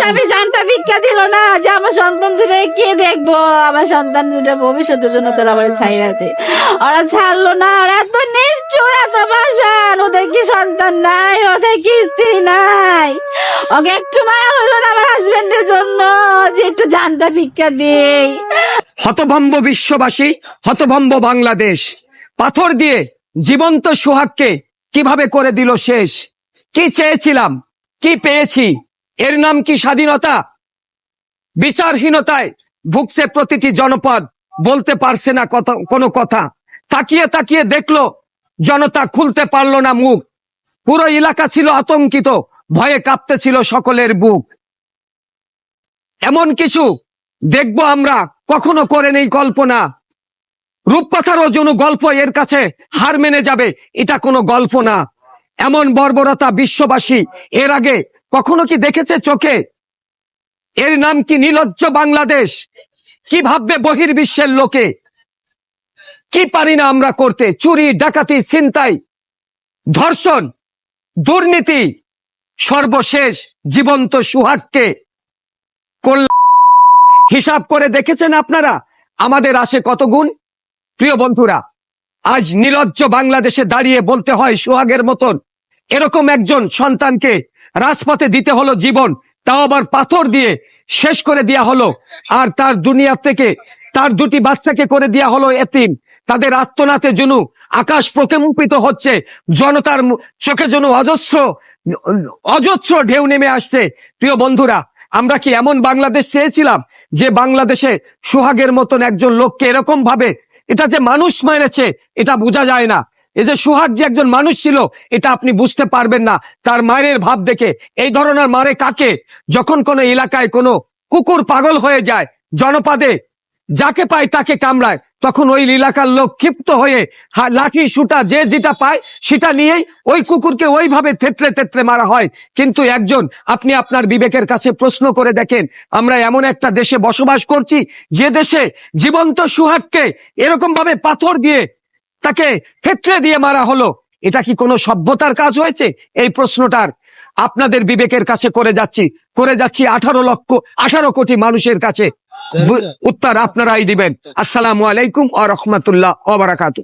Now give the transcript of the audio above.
স্বামী জানটা ভিক্ষা দিল না যে আমার সন্তান দুটো কে দেখব? আমার সন্তান দুটো ভবিষ্যতের জন্য তোরা আমার ছাইরাতে ওরা ছাড়লো না, ওরা এত নিষ্ঠুর, এত বাসান। ওদের কি সন্তান নাই? ওদের কি স্ত্রী নাই? ওকে একটু মায়া হলো না আমার হাজবেন্ডের জন্য যে একটু জানটা ভিক্ষা দেই। হতভম্ব বিশ্ববাসী, হতভম্ব বাংলাদেশ। পাথর দিয়ে জীবন্ত সোহাগকে কীভাবে করে দিল শেষ? কি চেয়েছিলাম? কি পেয়েছি? এর নাম কি স্বাধীনতা? বিচারহীনতায় ভুগছে প্রতিটি জনপদ, বলতে পারছে না কথা কোনো কথা। তাকিয়ে তাকিয়ে দেখল, জনতা খুলতে পারল না মুখ। পুরো এলাকা ছিল আতঙ্কিত, ভয়ে কাঁপতেছিল সকলের বুক। এমন কিছু দেখব আমরা, কখনো করে নেই কল্পনা। রূপকথারও যেন গল্প এর কাছে হার মেনে যাবে, এটা কোনো গল্প না। এমন বর্বরতা বিশ্ববাসী এর আগে কখনো কি দেখেছে চোখে? এর নাম কি নিলজ্জ বাংলাদেশ? কি ভাববে বহির্বিশ্বের লোকে? কি পারি না আমরা করতে? চুরি, ডাকাতি, ছিনতাই, ধর্ষণ, দুর্নীতি, সর্বশেষ জীবন্ত সুহাগকে হিসাব করে দেখেছেন আপনারা? আমাদের আসে কত গুণ? প্রিয় বন্ধুরা, আজ নিলজ্জ বাংলাদেশে দাঁড়িয়ে বলতে হয় সোহাগের মতন এরকম একজন সন্তানকে রাজপথে দিতে হলো জীবন, তাও আবার পাথর দিয়ে শেষ করে দেয়া হলো। আর তার দুনিয়া থেকে তার দুটি বাচ্চাকে করে দেয়া হলো এতিম। তাদের আত্মনাতে জনু আকাশ প্রকম্পিত হচ্ছে, জনতার চোখে যেন অজস্র অজস্র ঢেউ নেমে আসছে। প্রিয় বন্ধুরা, আমরা কি এমন বাংলাদেশ চেয়েছিলাম যে বাংলাদেশে সোহাগের মতন একজন লোককে এরকম ভাবে এটা যে মানুষ মেরেছে এটা বোঝা যায় না। এই যে সুহাগ যে একজন মানুষ ছিল, এটা আপনি বুঝতে পারবেন না। তার মায়ের ভাব দেখে, এই ধরনের মারে কাকে? যখন কোনো এলাকায় কোনো কুকুর পাগল হয়ে যায়, জনপদে যাকে পায় তাকে কামড়ায়, তখন ওই এলাকার লোক ক্ষিপ্ত হয়ে লাঠি সুটা যে যেটা পায়, সেটা নিয়েই ওই কুকুরকে ওইভাবে থেত্রে থেত্রে মারা হয়। কিন্তু একজন, আপনি আপনার বিবেকের কাছে প্রশ্ন করে দেখেন, আমরা এমন একটা দেশে বসবাস করছি, যে দেশে জীবন্ত সুহাগকে এরকম ভাবে পাথর দিয়ে তাকে ক্ষেত্রে দিয়ে মারা হলো। এটা কি কোনো সভ্যতার কাজ হয়েছে? এই প্রশ্নটার আপনাদের বিবেকের কাছে করে যাচ্ছি। করে যাচ্ছি আঠারো লক্ষ আঠারো কোটি মানুষের কাছে। উত্তর আপনারাই দিবেন। আসসালামু আলাইকুম আ রহমতুল্লাহ ওবরাকাতু